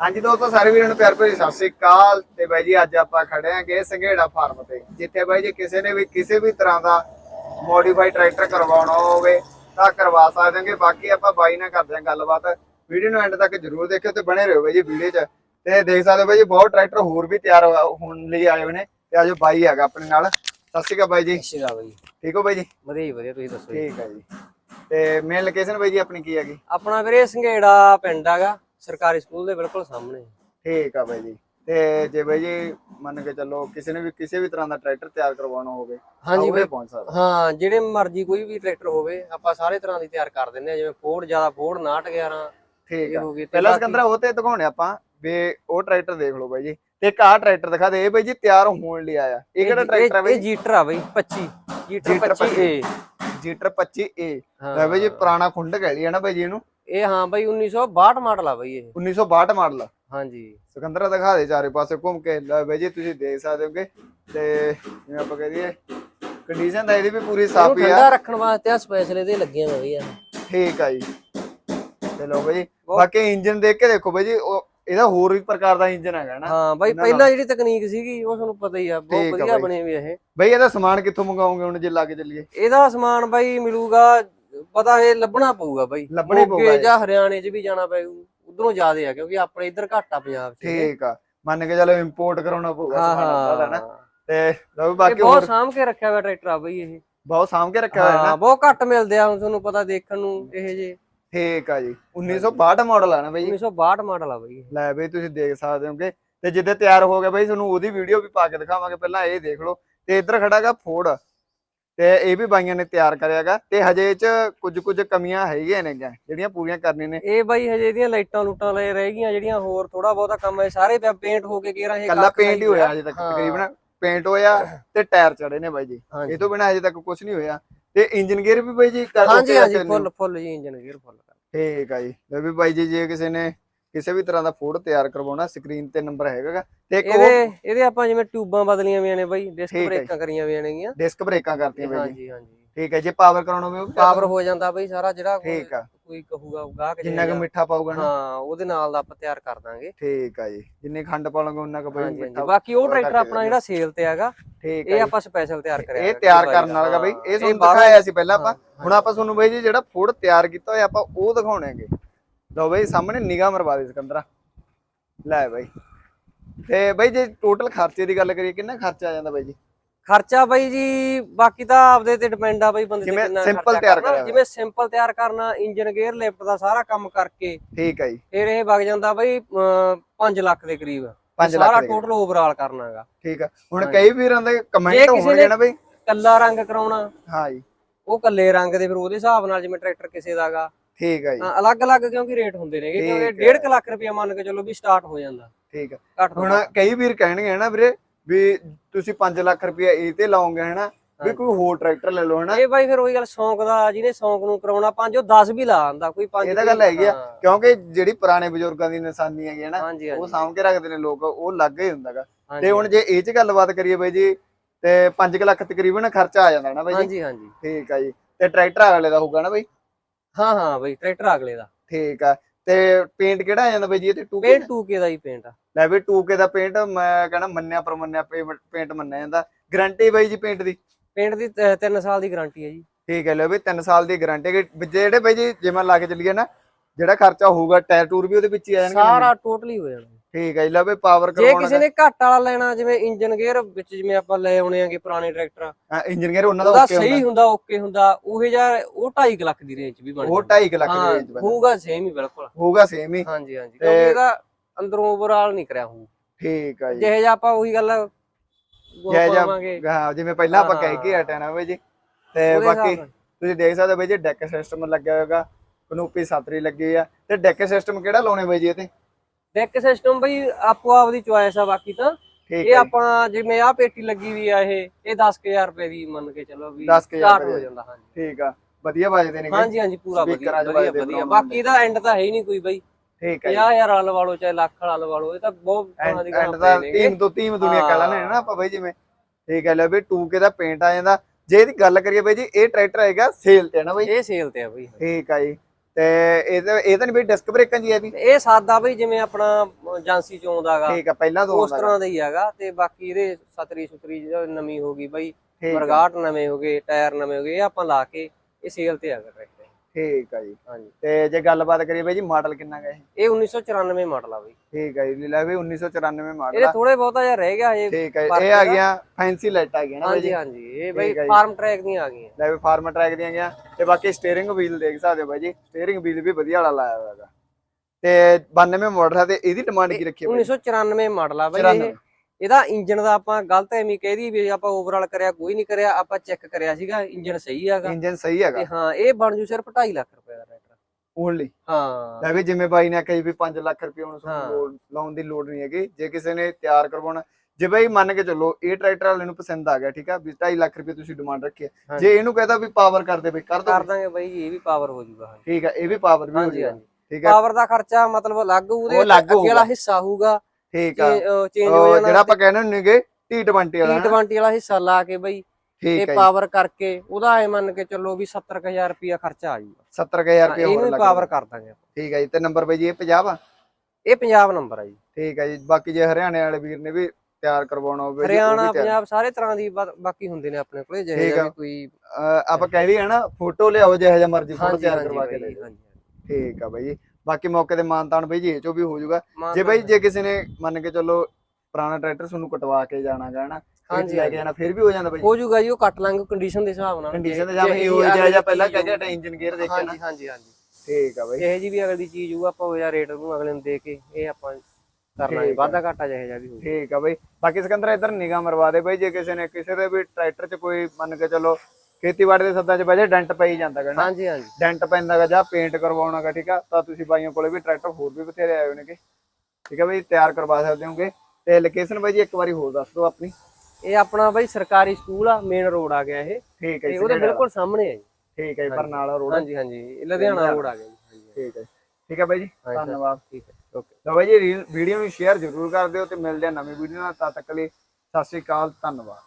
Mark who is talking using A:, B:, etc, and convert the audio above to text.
A: ਹਾਂਜੀ ਦੋਸਤੋ ਸਾਰੇ ਵੀਰਾਂ ਨੂੰ ਪਿਆਰ ਭਰੀ ਸਤਿ ਸ੍ਰੀ ਅਕਾਲ ਤੇ ਬਾਈ ਜੀ ਅੱਜ ਆਪਾਂ ਖੜੇ ਆਂਗੇ ਸੰਘੇੜਾ ਫਾਰਮ ਤੇ। ਜਿੱਥੇ ਬਾਈ ਜੀ ਕਿਸੇ ਨੇ ਵੀ ਕਿਸੇ ਵੀ ਤਰ੍ਹਾਂ ਦਾ ਮੋਡੀਫਾਈ ਟਰੈਕਟਰ ਕਰਵਾਉਣਾ ਹੋਵੇ ਤਾਂ ਕਰਵਾ ਸਕਦੇ ਬਾਕੀ ਆਪਾਂ ਬਾਈ ਨਾਲ ਕਰਦੇ ਹਾਂ ਗੱਲਬਾਤ। ਵੀਡੀਓ ਨੂੰ ਐਂਡ ਤੱਕ ਜਰੂਰ ਦੇਖਿਓ ਤੇ ਬਣੇ ਰਹੋ ਬਾਈ ਜੀ ਵੀਡੀਓ 'ਚ। ਤੇ ਦੇਖ ਸਕਦੇ ਹੋ ਬਾਈ ਜੀ ਬਹੁਤ ਟਰੈਕਟਰ ਹੋਰ ਵੀ ਤਿਆਰ ਹੋਣ ਲਈ ਆਏ ਹੋਏ ਨੇ ਤੇ ਅੱਜ ਬਾਈ ਹੈਗਾ ਆਪਣੇ ਨਾਲ। ਸਤਿ ਸ੍ਰੀ ਅਕਾਲ ਬਾਈ ਜੀ।
B: ਅੱਛਾ ਬਾਈ
A: ਠੀਕ ਹੋ ਬਾਈ ਜੀ?
B: ਵਧੀਆ ਜੀ ਵਧੀਆ ਤੁਸੀਂ ਦੱਸੋ
A: ਠੀਕ ਹੈ ਜੀ। ਤੇ ਮੇਨ ਲੋਕੇਸ਼ਨ ਬਾਈ ਜੀ ਆਪਣੀ ਕੀ ਹੈਗੀ?
B: ਆਪਣਾ ਵੀਰੇ ਸੰਘੇੜਾ ਪਿੰਡ ਹੈਗਾ। ਸਰਕਾਰੀ ਸਕੂਲ ਦੇ ਬਿਲਕੁਲ ਸਾਹਮਣੇ।
A: ਠੀਕ ਆ ਬਾਈ ਜੀ। ਤੇ ਜੇ ਬਾਈ ਜੀ ਮੰਨ ਕੇ ਚੱਲੋ ਕਿਸੇ ਨੇ ਵੀ ਕਿਸੇ ਵੀ ਤਰ੍ਹਾਂ ਦਾ ਟਰੈਕਟਰ ਤਿਆਰ ਕਰਵਾਉਣਾ ਹੋਵੇ
B: ਹਾਂਜੀ ਬਾਈ।
A: ਪਹੁੰਚ ਸਕਦਾ।
B: ਹਾਂ ਜਿਹੜੇ ਮਰਜ਼ੀ ਕੋਈ ਵੀ ਟਰੈਕਟਰ ਹੋਵੇ ਆਪਾਂ ਸਾਰੇ ਤਰ੍ਹਾਂ ਦੀ ਤਿਆਰ ਕਰ ਦਿੰਦੇ ਆ ਜਿਵੇਂ ਫੋਰਡ ਜ਼ਿਆਦਾ ਫੋਰਡ 911
A: ਠੀਕ
B: ਇਹ
A: ਆ ਪਹਿਲਾਂ ਸਿਕੰਦਰਾ ਉਹ ਤੇ ਦਿਖਾਉਣੇ ਆਪਾਂ ਵੀ ਉਹ ਟਰੈਕਟਰ ਦੇਖ ਲਓ ਬਾਈ ਜੀ। ਤੇ ਇੱਕ ਟਰੈਕਟਰ ਦਿਖਾ ਦੇ ਇਹ ਬਾਈ ਜੀ ਤਿਆਰ ਹੋਣ ਲਈ ਆਇਆ। ਇਹ ਕਿਹੜਾ ਟਰੈਕਟਰ ਹੈ
B: ਇਹ
A: ਬਾਈ
B: ਜੀਟਰ ਆ ਬਾਈ 25 ਜੀਟਰ
A: ਜੀਟਰ
B: 25 ਏ
A: ਜੀਟਰ 25A
B: ਹਾਂ
A: ਲੈ ਬਾਈ ਜੀ ਪੁਰਾਣਾ ਖੁੰਡ ਕਹਿ ਲਈ ਹੈ ਨਾ ਬਾਈ ਜੀ ਇਹਨੂੰ।
B: ਇਹ ਹਾਂ ਬਾਈ 1962 ਮਾਡਲ ਆ ਬਾਈ ਇਹ।
A: 1962 ਮਾਡਲ
B: ਹਾਂਜੀ।
A: ਸਿਕੰਦਰਾ ਦਿਖਾ ਦੇ ਚਾਰੇ ਪਾਸੇ ਘੁੰਮ ਕੇ। ਲੈ ਬਾਈ ਜੀ ਤੁਸੀਂ ਦੇਖ ਸਕਦੇ ਹੋਗੇ। ਤੇ ਜਿਵੇਂ ਆਪਾਂ ਕਹਿ ਦਈਏ ਕੰਡੀਸ਼ਨ ਤਾਂ ਇਹਦੀ ਵੀ ਪੂਰੀ ਸਾਫ਼ ਹੀ ਆ।
B: ਠੰਡਾ ਰੱਖਣ ਵਾਸਤੇ ਆ ਸਪੈਸ਼ਲ ਇਹਦੇ ਲੱਗੀਆਂ ਹੋਈਆਂ ਬਈ ਆ
A: ਠੀਕ ਆ ਜੀ। ਚਲੋ ਬਾਈ ਜੀ ਬਾਕੀ ਇੰਜਨ ਦੇਖ ਕੇ ਦੇਖੋ ਬਾਈ ਜੀ ਇਹਦਾ ਹੋਰ ਵੀ ਪ੍ਰਕਾਰ ਦਾ ਇੰਜਨ ਹੈਗਾ ਨਾ।
B: ਹਾਂ ਬਾਈ ਪਹਿਲਾਂ ਜਿਹੜੀ ਤਕਨੀਕ ਸੀਗੀ ਉਹ ਤੁਹਾਨੂੰ ਪਤਾ ਹੀ ਆ ਬਹੁਤ ਵਧੀਆ
A: ਬਾਈ।
B: ਬਣੇ ਵੀ ਇਹ।
A: ਬਈ ਇਹਦਾ ਸਮਾਨ ਕਿੱਥੋਂ ਮੰਗਾਉਂਗੇ ਹੁਣ ਜੇ ਲੱਗ ਚੱਲੀਏ?
B: ਇਹਦਾ ਸਮਾਨ ਬਾਈ ਮਿਲੂਗਾ ਪਤਾ ਇਹ ਲੱਭਣਾ ਪਊਗਾ ਬਾਈ।
A: ਲੱਭਣਾ ਪਊਗਾ ਇਹ।
B: ਜਾਂ ਹਰਿਆਣੇ 'ਚ ਵੀ ਜਾਣਾ ਪਊ ਉਧਰੋਂ ਜ਼ਿਆਦੇ ਆ ਕਿਉਂਕਿ ਆਪਣੇ ਇੱਧਰ ਘੱਟ ਆ ਪੰਜਾਬ 'ਚ।
A: ਠੀਕ ਆ। ਮੰਨ ਕੇ ਚਲੋ ਇੰਪੋਰਟ ਕਰਾਉਣਾ ਪਊਗਾ
B: ਹਾਂ
A: ਸਮਾਨ ਉਹਦਾ ਨਾ।
B: ਹਾਂ
A: ਤੇ ਲਓ
B: ਇਹ
A: ਬਾਕੀ
B: ਬਹੁਤ
A: ਹੋਰ
B: ਸਾਂਭ ਕੇ ਰੱਖਿਆ ਹੋਇਆ ਟਰੈਕਟਰ ਆ ਬਾਈ ਇਹ।
A: ਬਹੁਤ ਸਾਂਭ ਕੇ ਰੱਖਿਆ ਹੋਇਆ
B: ਹਾਂ
A: ਨਾ
B: ਬਹੁਤ ਘੱਟ ਮਿਲਦੇ ਆ ਹੁਣ ਤੁਹਾਨੂੰ ਪਤਾ ਦੇਖਣ ਨੂੰ ਇਹ ਜੇ।
A: ਠੀਕ ਆ ਜੀ। 1962 ਮਾਡਲ ਆ ਨਾ ਬਈ।
B: 1962 ਮਾਡਲ ਆ ਬਾਈ ਇਹ।
A: ਲੈ ਬਈ ਤੁਸੀਂ ਦੇਖ ਸਕਦੇ ਹੋਗੇ। ਤੇ ਜਿੱਦੇ ਤਿਆਰ ਹੋ ਗਿਆ ਬਈ ਤੁਹਾਨੂੰ ਉਹਦੀ ਵੀਡੀਓ ਵੀ ਪਾ ਕੇ ਦਿਖਾਵਾਂਗੇ। ਪਹਿਲਾਂ ਇਹ ਦੇਖ ਲਓ। ਤੇ ਇੱਧਰ ਖੜਾਗਾ ਫੋਰਡ ਤੇ ਇਹ ਵੀ ਬਾਈਆਂ ਨੇ ਤਿਆਰ ਕਰਿਆਗਾ ਤੇ ਹਜੇ ਚ ਕੁਝ ਕੁਝ ਕਮੀਆਂ ਹੈਗੀਆਂ ਨੇ ਜਿਹੜੀਆਂ ਪੂਰੀਆਂ ਕਰਨੀਆਂ ਨੇ
B: ਇਹ ਬਾਈ ਹਜੇ ਇਹਦੀਆਂ ਲਾਈਟਾਂ ਲੂਟਾਂ ਲੈ ਰਹਿ ਗਈਆਂ ਜਿਹੜੀਆਂ ਹੋਰ ਥੋੜਾ ਬਹੁਤਾ ਕੰਮ ਹੈ ਸਾਰੇ ਪੇਂਟ ਹੋ ਕੇ ਕੇਰਾ ਇਹ
A: ਕੱਲਾ ਪੇਂਟ ਹੀ ਹੋਇਆ। ਹਜੇ ਤੱਕ। ਤਕਰੀਬਨ ਪੇਂਟ ਹੋਇਆ ਤੇ ਟਾਇਰ ਚੜੇ ਨੇ ਬਾਈ ਜੀ ਇਹ ਤੋਂ ਬਿਨਾ ਹਜੇ ਤੱਕ ਕੁਝ ਨਹੀਂ ਹੋਇਆ ਤੇ ਇੰਜਨ ਗੇਅਰ ਵੀ ਬਾਈ ਜੀ ਕਰ
B: ਹਾਂਜੀ ਹਾਂਜੀ। ਫੁੱਲ ਫੁੱਲ ਜੀ ਇੰਜਨ ਗੇਅਰ ਫੁੱਲ
A: ਠੀਕ ਆ ਜੀ ਲੈ ਵੀ ਬਾਈ ਜੀ ਜੇ ਕਿਸੇ ਨੇ ਕਿਸੇ ਵੀ ਤਰ੍ਹਾਂ ਦਾ ਫੋੜ ਤਿਆਰ ਕਰਵਾਉਣਾ ਸਕਰੀਨ ਤੇ ਨੰਬਰ ਹੈਗਾਗਾ ਤੇ ਇੱਕ
B: ਇਹਦੇ ਇਹਦੇ ਆਪਾਂ ਜਿਵੇਂ ਟਿਊਬਾਂ ਬਦਲੀਆਂ ਹੋਈਆਂ ਨੇ ਬਾਈ ਡਿਸਕ। ਬ੍ਰੇਕਾਂ ਕਰੀਆਂ ਹੋਈਆਂ ਨੇਗੀਆਂ।
A: ਡਿਸਕ ਬ੍ਰੇਕਾਂ ਕਰਤੀਆਂ ਬਾਈ
B: ਹਾਂਜੀ ਹਾਂਜੀ।
A: ਠੀਕ ਹੈ ਜੇ ਪਾਵਰ ਕਰਾਉਣਾ ਹੋਵੇ
B: ਪਾਵਰ ਹੋ ਜਾਂਦਾ ਬਾਈ ਸਾਰਾ ਜਿਹੜਾ ਕੋਈ-
A: ਠੀਕ ਆ।
B: ਕੋਈ ਕਹੂਗਾ ਗਾਹਕ
A: ਜਿੰਨਾ ਕੁ ਮਿੱਠਾ ਪਾਊਗਾ ਨਾ।
B: ਹਾਂ ਉਹਦੇ ਨਾਲ ਦਾ ਆਪਾਂ ਤਿਆਰ ਕਰ ਦਾਂਗੇ।
A: ਠੀਕ ਆ ਜੀ ਜਿੰਨੀ ਖੰਡ ਪਾਲੋਗੇ ਉਹਨਾਂ ਕੁ ਬਾਈ ਮਿੱਠਾ
B: ਬਾਕੀ ਉਹ ਟਰੈਕਟਰ ਆਪਣਾ ਜਿਹੜਾ ਸੇਲ ਤੇ ਹੈਗਾ
A: ਠੀਕ
B: ਇਹ ਆਪਾਂ ਸਪੈਸ਼ਲ ਤਿਆਰ ਕਰਿਆ
A: ਇਹ ਤਿਆਰ ਕਰਨ। ਵਾਲਾ ਬਾਈ ਇਹ ਤੁਹਾਨੂੰ ਦਿਖਾਇਆ ਸੀ ਪਹਿਲਾਂ ਆਪਾਂ। ਹੁਣ ਆਪਾਂ ਤੁਹਾਨੂੰ ਬਾਈ ਜੀ ਜਿਹੜਾ ਫੋੜ ਤਿਆਰ ਕੀਤਾ ਹੋਇਆ ਆਪਾਂ ਉਹ ਦਿਖਾਉਣੇਗੇ ਲਓ ਬਾਈ ਸਾਹਮਣੇ ਨਿਗਾਹ ਮਰਵਾ ਦੇ ਸਿਕੰਦਰਾ ਲੈ ਬਾਈ। ਤੇ ਬਾਈ ਜੇ ਟੋਟਲ ਖਰਚੇ ਦੀ ਗੱਲ ਕਰੀਏ ਕਿੰਨਾ ਖਰਚਾ ਆ ਜਾਂਦਾ ਬਾਈ ਜੀ?
B: ਖਰਚਾ ਬਾਈ ਜੀ ਬਾਕੀ ਤਾਂ ਆਪਦੇ ਤੇ ਡਿਪੈਂਡ ਆ ਬਾਈ ਬੰਦੇ ਤੇ ਕਿੰਨਾ ਖਰਚਾ
A: ਤਿਆਰ
B: ਕਰਨਾ। ਜਿਵੇਂ ਸਿੰਪਲ ਤਿਆਰ ਕਰਨਾ ਇੰਜਨ ਗੇਅਰ ਲਿਫਟ ਦਾ ਸਾਰਾ ਕੰਮ ਕਰਕੇ
A: ਠੀਕ ਆ ਜੀ।
B: ਫਿਰ ਇਹ ਵਗ ਜਾਂਦਾ ਬਾਈ 5 ਲੱਖ ਦੇ ਕਰੀਬ।
A: 5
B: ਸਾਰਾ
A: ਲੱਖ ਦੇ
B: ਟੋਟਲ ਓਵਰਆਲ ਕਰਨਾਗਾ।
A: ਠੀਕ ਆ। ਹੁਣ। ਕਈ ਵੀਰਾਂ ਦੇ ਕਮੈਂਟ ਹੋਣਗੇ
B: ਨਾ
A: ਬਾਈ।
B: ਕੱਲਾ ਰੰਗ ਕਰਾਉਣਾ
A: ਹਾਂ ਜੀ।
B: ਉਹ ਕੱਲੇ ਰੰਗ ਦੇ ਫਿਰ ਉਹਦੇ ਹਿਸਾਬ ਨਾਲ ਜਿਵੇਂ ਟਰੈਕਟਰ ਕਿਸੇ ਦਾਗਾ
A: ਠੀਕ ਆ ਜੀ
B: ਅਲੱਗ-ਅਲੱਗ ਕਿਉਂਕਿ ਰੇਟ ਹੁੰਦੇ ਨੇਗੇ ਕਿਉਂਕਿ
A: ਹੈ।
B: 1.5 ਲੱਖ ਰੁਪਇਆ ਮੰਨ ਕੇ ਚੱਲੋ ਵੀ ਸਟਾਰਟ ਹੋ ਜਾਂਦਾ
A: ਠੀਕ
B: ਤੋਂ
A: ਹੁਣ। ਕਈ ਵੀਰ ਕਹਿਣਗੇ ਨਾ ਵੀਰੇ ਵੀ ਤੁਸੀਂ 5 ਲੱਖ ਰੁਪਇਆ ਇਹ ਤੇ ਲਾਓਗੇ ਹਨਾ ਵੀ। ਕੋਈ ਹੋਰ ਟਰੈਕਟਰ ਲੈ ਲਓ ਹਨਾ
B: ਇਹ ਬਾਈ ਫਿਰ ਉਹੀ ਗੱਲ ਸ਼ੌਂਕ ਦਾ ਜਿਹਨੇ ਸ਼ੌਂਕ ਨੂੰ ਕਰਾਉਣਾ ਪੰਜ ਉਹ 10 ਵੀ ਲਾ ਆਂਦਾ ਕੋਈ ਪੰਜ
A: ਇਹ ਤਾਂ ਗੱਲ ਹੈਗੀ ਆ।
B: ਹਾਂ।
A: ਕਿਉਂਕਿ ਜਿਹੜੀ ਪੁਰਾਣੇ ਬਜ਼ੁਰਗਾਂ ਦੀ ਨਿਸ਼ਾਨੀ ਹੈਗੀ ਹੈ ਨਾ
B: ਹਾਂਜੀ
A: ਉਹ ਸਾਂਭ ਕੇ ਰੱਖਦੇ ਨੇ ਲੋਕ ਉਹ ਲੱਗ ਹੀ ਹੁੰਦਾਗਾ ਤੇ ਹੁਣ ਜੇ ਇਹ ਚ ਗੱਲਬਾਤ ਕਰੀਏ ਬਾਈ ਜੀ ਤੇ 5 ਲੱਖ ਤਕਰੀਬਨ ਖਰਚਾ ਆ ਜਾਂਦਾ ਨਾ ਬਾਈ ਜੀ
B: ਹਾਂਜੀ ਹਾਂਜੀ
A: ਠੀਕ ਆ ਜੀ ਤੇ ਟਰੈਕਟਰ ਅਗਲੇ ਦਾ ਹੋਊਗਾ ਨਾ ਬਾਈ
B: ਹਾਂ ਹਾਂ ਬਾਈ ਟਰੈਕਟਰ ਅਗਲੇ ਦਾ।
A: ਠੀਕ ਆ। ਤੇ ਪੇਂਟ ਕਿਹੜਾ ਆ ਜਾਂਦਾ ਬਾਈ ਜੀ ਇਹ ਤੇ 2
B: ਪੇਂਟ 2K ਦਾ? ਹੀ ਪੇਂਟ ਆ।
A: ਲੈ ਵੀ 2K ਦਾ ਪੇਂਟ ਮੈਂ ਕਹਿੰਦਾ ਮੰਨਿਆ ਪਰ ਮੰਨਿਆ ਪੇਂਟ ਮੰਨਿਆ ਜਾਂਦਾ। ਗਾਰੰਟੀ ਬਾਈ ਜੀ ਪੇਂਟ ਦੀ?
B: ਪੇਂਟ ਦੀ 3 ਸਾਲ ਦੀ ਗਾਰੰਟੀ ਹੈ ਜੀ।
A: ਠੀਕ ਹੈ ਲੈ ਵੀ 3 ਸਾਲ ਦੀ ਗਾਰੰਟੀ ਹੈ ਜਿਹੜੇ ਬਾਈ ਜੀ ਜੇ ਮੈਂ ਲਾ ਕੇ ਚੱਲੀਏ ਨਾ ਜਿਹੜਾ ਖਰਚਾ ਹੋਊਗਾ ਟਾਇਰ ਟੂਰ ਵੀ ਉਹਦੇ ਵਿੱਚ ਹੀ ਆ ਜਾਣਗੇ
B: ਸਾਰਾ ਟੋਟਲੀ ਹੋ ਜਾਣਾ।
A: ਠੀਕ ਹੈ ਜੀ ਲੈ ਵੀ ਪਾਵਰ
B: ਜੇ ਕਿਸੇ ਨੇ। ਘੱਟ ਵਾਲਾ ਲੈਣਾ ਜਿਵੇਂ ਇੰਜਨ ਗੇਅਰ ਵਿੱਚ ਜਿਵੇਂ ਆਪਾਂ ਲੈ ਆਉਣੇ ਆਂਗੇ ਪੁਰਾਣੇ ਟਰੈਕਟਰ
A: ਇੰਜੀਨੀਅਰ ਉਹਨਾਂ ਦਾ
B: ਉਹਦਾ
A: ਓਕੇ
B: ਸਹੀ
A: ਹੁੰਦਾ
B: ਹੁੰਦਾ ਓਕੇ ਹੁੰਦਾ ਉਹ ਜਿਹਾ ਉਹ 2.5 ਲੱਖ ਦੀ ਰੇਂਜ ਵੀ ਬਣ
A: ਉਹ
B: ਜਾਂਦਾ।
A: 2.5 ਲੱਖ ਦੇ
B: ਹਾਂ
A: ਰੇਂਜ ਬੰਦਾ
B: ਹੋਊਗਾ ਸੇਮ ਹੀ ਬਿਲਕੁਲ।
A: ਹੋਊਗਾ ਸੇਮ ਹੀ।
B: ਹਾਂਜੀ ਹਾਂਜੀ
A: ਤੇ-
B: ਕਿਉਂਕਿ ਇਹਦਾ ਅੰਦਰੋਂ ਓਵਰਆਲ ਨਹੀਂ ਕਰਿਆ ਹੋਊ।
A: ਠੀਕ ਹੈ ਜੀ।
B: ਜਿਹੇ ਜਿਹਾ ਆਪਾਂ ਉਹੀ ਗੱਲ ਪਾਵਾਂਗੇ
A: ਹਾਂ ਜਿਵੇਂ ਪਹਿਲਾਂ ਆਪਾਂ ਕਹਿ ਕੇ
B: ਹਾਂ।
A: ਹਟਿਆ ਨਾ ਬਾਈ ਜੀ। ਤੇ
B: ਉਹਦੇ
A: ਬਾਕੀ
B: ਹਿਸਾਬ ਨਾਲ।
A: ਤੁਸੀਂ ਦੇਖ ਸਕਦੇ ਹੋ ਬਾਈ ਜੀ ਡੈਕ ਸਿਸਟਮ ਲੱਗਿਆ ਹੋਏਗਾ ਕਨੂਪੀ ਸਾਤਰੀ ਲੱਗੀ ਆ। ਤੇ ਡੈਕ ਸਿਸਟਮ ਕਿਹੜਾ ਲਾਉਣੇ ਬਾਈ ਜੀ ਇਹ ਤੇ?
B: ਡੈਕ ਸਿਸਟਮ ਬਈ ਆਪੋ ਆਪਦੀ ਚੁਆਇਸ ਆ ਬਾਕੀ ਤਾਂ। ਇਹ
A: ਹੈ
B: ਆਪਾਂ ਜਿਵੇਂ ਆ ਪੇਟੀ ਲੱਗੀ ਵੀ ਆ ਇਹ ਇਹ 10000 ਰੁਪਏ ਦੀ ਮੰਨ ਕੇ ਚੱਲੋ ਵੀ
A: 10,000
B: start
A: ਰੁਪਏ
B: ਹੋ
A: ਦੀ।
B: ਜਾਂਦਾ ਹਾਂਜੀ।
A: ਠੀਕ ਆ ਵਧੀਆ ਵੱਜਦੇ ਨੇ
B: ਹਾਂਜੀ ਹਾਂਜੀ ਪੂਰਾ ਵਧੀਆ ਵਧੀਆ ਬਾਕੀ ਇਹਦਾ ਐਂਡ ਤਾਂ ਹੈ ਹੀ ਨਹੀਂ ਕੋਈ ਬਈ।
A: ਠੀਕ ਹੈ
B: 50000 ਵਾਲਾ ਲਵਾ ਲਓ ਚਾਹੇ ਲੱਖ ਵਾਲਾ ਲਵਾ ਲਓ ਇਹ ਤਾਂ ਬਹੁਤ ਤਰ੍ਹਾਂ ਦੀ
A: ਐਂਡ ਦਾ ਟੀਮ ਤੋਂ ਟੀਮ ਦੁਨੀਆ ਕਹਿ ਲੈਣੇ ਨਾ ਆਪਾਂ ਬਾਈ ਜਿਵੇਂ। ਠੀਕ ਹੈ ਲੈ ਵੀ 2K ਦਾ ਪੇਂਟ ਆ ਜਾਂਦਾ। ਜੇ ਇਹਦੀ ਗੱਲ ਕਰੀਏ ਬਾਈ ਜੀ ਇਹ ਟਰੈਕਟਰ ਹੈਗਾ ਸੇਲ ਤੇ ਹੈ ਨਾ ਬਾਈ?
B: ਇਹ ਸੇਲ ਤੇ ਆ ਬਈ।
A: ਠੀਕ ਆ ਜੀ। ਤੇ ਇਹ ਤਾਂ ਇਹ ਤਾਂ ਨਹੀਂ ਬਈ ਡਿਸਕ ਬ੍ਰੇਕਾਂ ਜੀ ਹੈ ਵੀ।
B: ਇਹ ਸਾਦਾ ਬਈ ਜਿਵੇਂ ਆਪਣਾ ਏਜੰਸੀ ਚੋਂ ਆਉਂਦਾਗਾ।
A: ਠੀਕ ਆ ਪਹਿਲਾਂ ਤੋਂ
B: ਉਸ ਤਰ੍ਹਾਂ ਦਾ ਹੀ ਹੈਗਾ ਤੇ ਬਾਕੀ ਇਹਦੇ ਸਤਰੀ ਸੁਤਰੀ ਨਵੀਂ ਹੋ ਗਈ ਬਾਈ
A: ਆ,
B: ਮਰਗਾਟ ਨਵੇਂ ਹੋ ਗਏ ਟਾਇਰ ਨਵੇਂ ਹੋ ਗਏ ਇਹ ਆਪਾਂ ਲਾ ਕੇ ਇਹ ਸੇਲ ਤੇ ਹੈਗਾ ਟਰੈਕਟਰ
A: ਠੀਕ ਆ ਜੀ।
B: ਹਾਂਜੀ।
A: ਤੇ ਜੇ ਗੱਲਬਾਤ ਕਰੀਏ ਬਾਈ ਜੀ ਮਾਡਲ ਕਿੰਨਾ ਗਾ ਇਹ?
B: ਇਹ 1994 ਮਾਡਲ ਆ ਬਾਈ।
A: ਠੀਕ ਆ ਜੀ ਲੈ ਵੀ 1994 ਮਾਡਲ
B: ਇਹਦੇ
A: ਆ।
B: ਥੋੜੇ ਬਹੁਤਾ ਜਿਹਾ ਰਹਿ ਗਿਆ ਇਹ
A: ਠੀਕ ਆ ਇਹ ਆ। ਗਿਆ ਫੈਂਸੀ ਲਾਈਟ ਆ ਗਿਆ ਨਾ ਬਾਈ
B: ਹਾਂਜੀ
A: ਜੀ
B: ਹਾਂਜੀ ਇਹ ਬਾਈ
A: ਠੀਕ ਆ ਜੀ।
B: ਫਾਰਮ ਟਰੈਕ ਦੀਆਂ ਆ ਗਈਆਂ।
A: ਲੈ ਵੀ ਫਾਰਮ ਟਰੈਕ ਦੀਆਂ ਗਿਆ। ਤੇ ਬਾਕੀ ਸਟੀਅਰਿੰਗ ਵੀਲ ਦੇਖ ਸਕਦੇ ਹੋ ਬਾਈ ਜੀ। ਸਟੀਅਰਿੰਗ ਵੀਲ ਵੀ ਵਧੀਆ ਵਾਲਾ ਲਾਇਆ ਹੋਇਆ ਹੈਗਾ। ਤੇ 92 ਮਾਡਲ ਹੈ ਤੇ ਇਹਦੀ ਡਿਮਾਂਡ ਕੀ ਰੱਖੀ ਹੈ ਬਾਈ?
B: 1994 ਮਾਡਲ ਆ ਬਾਈ
A: 94
B: ਇਹ ਇਹਦਾ ਇੰਜਨ ਦਾ ਆਪਾਂ ਗਲਤ ਐਵੇਂ ਕਹਿ ਦਈਏ ਵੀ ਆਪਾਂ ਓਵਰਆਲ ਕਰਿਆ ਕੋਈ ਨਹੀਂ ਕਰਿਆ ਆਪਾਂ ਚੈੱਕ ਕਰਿਆ ਸੀਗਾ ਇੰਜਨ ਸਹੀ ਹੈਗਾ।
A: ਇੰਜਨ ਸਹੀ ਹੈਗਾ।
B: ਤੇ ਹਾਂ ਇਹ ਬਣ ਜੂ ਸਿਰਫ 2.5 ਲੱਖ ਰੁਪਏ ਦਾ ਟਰੈਕਟਰ
A: ਓਨਲੀ
B: ਹਾਂ।
A: ਲੈ ਵੀ ਜਿਵੇਂ ਬਾਈ ਨੇ ਕਹੀ ਵੀ 5 ਲੱਖ ਰੁਪਏ ਹੁਣ ਲਾਉਣ ਦੀ ਲੋੜ ਨਹੀਂ ਹੈਗੀ। ਜੇ ਕਿਸੇ ਨੇ ਤਿਆਰ ਕਰਵਾਉਣਾ ਜੇ ਬਾਈ ਮੰਨ ਕੇ ਚੱਲੋ ਇਹ ਟਰੈਕਟਰ ਵਾਲੇ ਨੂੰ ਪਸੰਦ ਆ ਗਿਆ ਠੀਕ ਆ ਵੀ 2.5 ਲੱਖ ਰੁਪਏ ਤੁਸੀਂ ਡਿਮਾਂਡ ਰੱਖੀ ਹੈ। ਜੇ ਇਹਨੂੰ ਕਹਦਾ ਵੀ ਪਾਵਰ ਕਰ ਦੇ ਬਈ ਕਰ ਦੋ।
B: ਕਰ ਦਾਂਗੇ ਬਾਈ ਜੀ ਇਹ ਵੀ ਪਾਵਰ ਹੋ ਜੂਗਾ
A: ਠੀਕ ਆ ਇਹ ਵੀ ਪਾਵਰ ਵੀ ਹੋ
B: ਹਾਂਜੀ
A: ਠੀਕ ਆ।
B: ਪਾਵਰ ਦਾ ਖਰਚਾ ਮਤਲਬ ਅਲੱਗ ਉਹਦੇ ਅੱਗੇ ਵਾਲਾ। ਹਿੱਸਾ ਹੋਊਗਾ
A: ਠੀਕ ਆ।
B: ਚੇਂਜ ਹੋ
A: ਜਿਹੜਾ
B: ਜਾਣਾ
A: ਆਪਾਂ ਕਹਿੰਦੇ ਹੁੰਨੇਗੇ T20 ਵਾਲਾ। ਨਾ।
B: T20 ਵਾਲਾ ਹਿੱਸਾ ਲਾ ਕੇ ਬਾਈ ਤੇ ਪਾਵਰ ਕਰਕੇ ਉਹਦਾ ਐ ਮੰਨ ਕੇ ਚੱਲੋ ਵੀ 70000 ਰੁਪਿਆ ਖਰਚਾ ਆ ਜੂਗਾ।
A: 70000 ਰੁਪਏ ਹੋਰ
B: ਇਹਨੂੰ ਪਾਵਰ ਕਰ ਦਾਂਗੇ।
A: ਠੀਕ ਹੈ ਜੀ ਤੇ ਨੰਬਰ ਬਾਈ ਜੀ ਇਹ 50 ਆ
B: ਇਹ ਪੰਜਾਬ ਨੰਬਰ ਆ ਜੀ।
A: ਠੀਕ ਹੈ ਜੀ ਬਾਕੀ ਜੇ ਹਰਿਆਣੇ ਵਾਲੇ ਵੀਰ ਨੇ ਵੀ ਤਿਆਰ ਕਰਵਾਉਣਾ ਹੋਵੇ ਜੀ, ਵੀ
B: ਹਰਿਆਣਾ ਪੰਜਾਬ ਸਾਰੇ ਤਰ੍ਹਾਂ ਦੀ ਬਾਕੀ ਹੁੰਦੇ ਨੇ ਆਪਣੇ ਕੋਲੇ ਜਿਹੇ। ਵੀ ਕੋਈ
A: ਆਪਾਂ ਕਹਿ ਲਈਏ ਨਾ ਫੋਟੋ ਲਿਆਓ ਜਿਹੋ ਜਿਹਾ ਮਰਜ਼ੀ ਫੋਟੋ ਤਿਆਰ ਕਰਵਾ ਕੇ ਲੈ ਜਾਓ। ਠੀਕ ਆ ਬਾਈ ਜੀ। ਬਾਕੀ ਮੌਕੇ ਤੇ ਮਾਨਤਾਨ ਬਾਈ ਜੀ ਇਹ ਚੋਂ ਵੀ ਹੋ ਜਾਊਗਾ। ਜੇ ਬਾਈ ਜੇ ਕਿਸੇ ਨੇ ਮੰਨ ਕੇ ਚੱਲੋ ਪੁਰਾਣਾ ਟਰੈਕਟਰ ਤੁਹਾਨੂੰ ਕਟਵਾ ਕੇ ਜਾਣਾ ਗਾ ਨਾ
B: ਹਾਂਜੀ,
A: ਲੈ ਕੇ ਜਾਣਾ ਫਿਰ ਵੀ ਹੋ ਜਾਂਦਾ ਬਾਈ
B: ਹੋ ਜੂਗਾ ਜੀ ਉਹ ਕੱਟ ਲਾਂਗੇ ਕੰਡੀਸ਼ਨ ਦੇ ਹਿਸਾਬ ਨਾਲ।
A: ਕੰਡੀਸ਼ਨ ਦੇ
B: ਜੇ-
A: ਜਾਂ
B: ਜਿਹੇ
A: ਇਹ ਹੋ
B: ਅਗਲੀ
A: ਪਹਿਲਾਂ
B: ਚੀਜ਼
A: ਕਹਿੰਦੇ ਆ ਇੰਜਨ ਗੇਅਰ ਦੇਖਿਆ ਨਾ।
B: ਹਾਂਜੀ ਹਾਂਜੀ। ਹਾਂਜੀ
A: ਠੀਕ ਆ ਬਾਈ।
B: ਇਹ ਜੀ ਵੀ ਅਗਲੀ ਚੀਜ਼ ਹੋਊ ਆਪਾਂ ਉਹ ਜਾਂ ਰੇਟ ਨੂੰ ਅਗਲੇ ਨੂੰ ਦੇ ਕੇ ਇਹ ਆਪਾਂ ਕਰ ਲਾਂਗੇ
A: ਆ।
B: ਵਾਧਾ ਘਾਟਾ ਜਿਹੇ ਜਿਹਾ ਵੀ ਹੋਊ।
A: ਠੀਕ ਆ ਬਾਈ। ਬਾਕੀ ਸਿਕੰਦਰ ਇੱਧਰ ਨਿਗਾਹ ਮਰਵਾ ਦੇ ਬਾਈ ਜੇ ਕਿਸੇ ਨੇ ਕਿਸੇ ਦੇ ਵੀ ਟਰੈਕਟਰ 'ਚ ਕੋਈ ਮੰਨ ਕੇ ਚੱਲੋ ਖੇਤੀਬਾੜੀ ਦੇ ਸੱਦਾਂ 'ਚ ਬਾਈ ਜੇ ਡੈਂਟ ਪਈ ਜਾਂਦਾ ਗਾ ਨਾ?
B: ਹਾਂਜੀ ਹਾਂਜੀ।
A: ਡੈਂਟ ਪੈਂਦਾਗਾ ਜਾਂ ਪੇਂਟ ਕਰਵਾਉਣਾਗਾ ਠੀਕ ਆ? ਤਾਂ ਤੁਸੀਂ ਬਾਈਆਂ ਕੋਲੇ ਵੀ ਟਰੈਕਟਰ ਹੋਰ ਵੀ ਬਥੇਰੇ ਆਏ ਹੋਣਗੇ। ਠੀਕ ਆ ਬਾਈ ਤਿਆਰ ਕਰਵਾ ਸਕਦੇ ਹੋਗੇ। ਤੇ ਲੋਕੇਸ਼ਨ ਬਾਈ ਜੀ ਇੱਕ ਵਾਰੀ ਹੋਰ ਦੱਸ ਦਿਓ ਆਪਣੀ।
B: ਇਹ ਆਪਣਾ ਬਾਈ ਸਰਕਾਰੀ ਸਕੂਲ ਆ ਮੇਨ ਰੋਡ ਆ ਗਿਆ ਇਹ।
A: ਠੀਕ ਹੈ ਜੀ
B: ਉਹਦੇ ਬਿਲਕੁਲ ਸਾਹਮਣੇ ਹੈ ਜੀ।
A: ਠੀਕ ਹੈ ਜੀ ਬਰਨਾਲਾ ਰੋਡ
B: ਹਾਂਜੀ ਹਾਂਜੀ ਲੁਧਿਆਣਾ ਰੋਡ ਆ ਗਿਆ ਜੀ
A: ਠੀਕ ਹੈ ਠੀਕ ਹੈ ਬਾਈ ਜੀ। ਧੰਨਵਾਦ।
B: ਠੀਕ ਹੈ। ਓਕੇ
A: ਤਾਂ ਬਾਈ ਜੀ ਵੀਡੀਓ ਨੂੰ ਸ਼ੇਅਰ ਜ਼ਰੂਰ ਕਰ ਦਿਓ ਤੇ ਮਿਲਦੇ ਆ ਨਵੀਂ ਵੀਡੀਓ ਨਾਲ। ਤਦ ਤੱਕ ਲਈ ਸਤਿ ਸ਼੍ਰੀ ਅਕਾਲ ਧੰਨਵਾਦ।